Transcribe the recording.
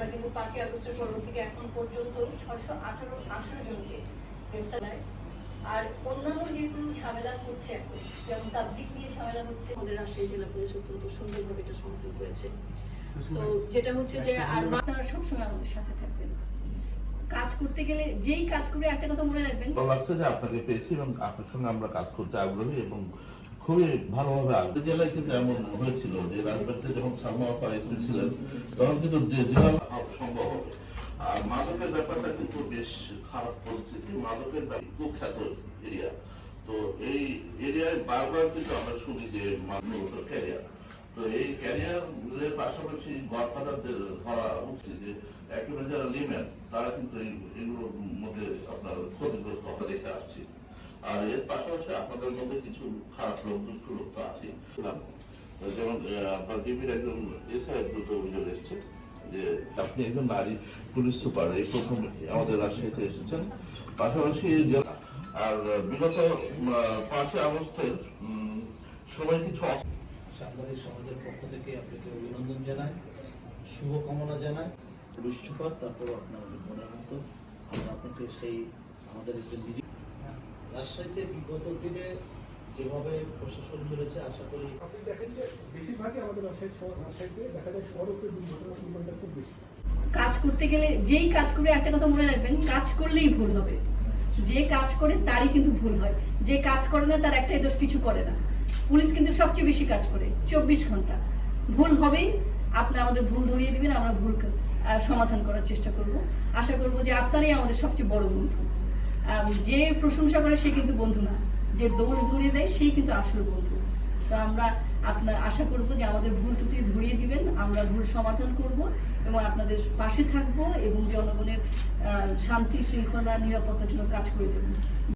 আমরা কিন্তু পাঁচই আগস্টের পর থেকে এখন পর্যন্ত ছয়শো আঠারো আঠারো জনকে গ্রেফতার আর অন্যান্য যেগুলো ঝামেলা হচ্ছে এখন যেমন তাবলিক নিয়ে ঝামেলা হচ্ছে আমাদের রাজশাহী জেলা পুলিশ অত্যন্ত সুন্দরভাবে এটা সমাধান করেছে। তো যেটা হচ্ছে যে আর আপনারা সবসময় আমাদের সাথে থাকবেন। কাজ করতে গেলে যেই কাজ করে একটা কথা মনে রাখবেন। ভালো লাগছে যে আপনাকে পেয়েছি এবং আপনার সঙ্গে আমরা কাজ করতে আগ্রহী এবং খুবই ভালোভাবে আগ্রহী জেলায় কিন্তু এমন হয়েছিল যে রাজবাড়িতে যখন সালমা আপা এসে ছিলেন তখন কিন্তু সম্ভব হবে। আর মাদকের ব্যাপারটা কিন্তু বেশ খারাপ পরিস্থিতি। মাদকের এরিয়া। তো এই এরিয়ায় বারবার কিন্তু আমরা শুনি যে মানুষ ক্যারিয়ার। তো এই ক্যারিয়ারের পাশাপাশি গডফাদারদের ধরা উচিত যে একেবারে যারা লিমেন, তারা কিন্তু এই- এগুলোর মধ্যে আপনার ক্ষতিগ্রস্ত দেখে আসছি। আর এর পাশাপাশি আপনাদের মধ্যে কিছু খারাপ লোক দুষ্ট লোক তো আছে যেমন আপনার ডিবির একজন এসআই দ্রুত অভিযোগ এসছে যে আপনি একজন নারী পুলিশ সুপার এই প্রথম আমাদের রাজশাহীতে এসেছেন। পাশাপাশি আর বিগত পাঁচই আগস্টের সময় কিছু সাংবাদিক সমাজের পক্ষ থেকে আপনাকে অভিনন্দন জানাই শুভকামনা জানাই। পুলিশ সুপার তারপর আপনার মনের মতো আমরা আপনাকে সেই আমাদের একজন রাজশাহীতে বিগত দিনে যেভাবে প্রশাসন চলেছে আশা করি আপনি দেখেন যে বেশিরভাগই আমাদের রাজশাহী শহর রাজশাহীতে দেখা যায় সড়কে দুর্ঘটনা পরিমাণটা খুব বেশি। কাজ করতে গেলে যেই কাজ করে একটা কথা মনে রাখবেন কাজ করলেই ভুল হবে। যে কাজ করে তারই কিন্তু ভুল হয়। যে কাজ করে না তার একটাই দোষ কিছু করে না। পুলিশ কিন্তু সবচেয়ে বেশি কাজ করে চব্বিশ ঘণ্টা। ভুল হবেই আপনি আমাদের ভুল ধরিয়ে দিবেন আমরা ভুল সমাধান করার চেষ্টা করব। আশা করব যে আপনারাই আমাদের সবচেয়ে বড় বন্ধু। যে প্রশংসা করে সে কিন্তু বন্ধু না। যে দোষ ধরিয়ে দেয়, সেই কিন্তু আসল বন্ধু। তো আমরা আপনার আশা করব যে আমাদের ভুল ত্রুটি ধরিয়ে দিবেন। আমরা ভুল সমাধান করব এবং আপনাদের পাশে থাকব এবং জনগণের শান্তি, শৃঙ্খলা, নিরাপত্তার জন্য কাজ করে যাবেন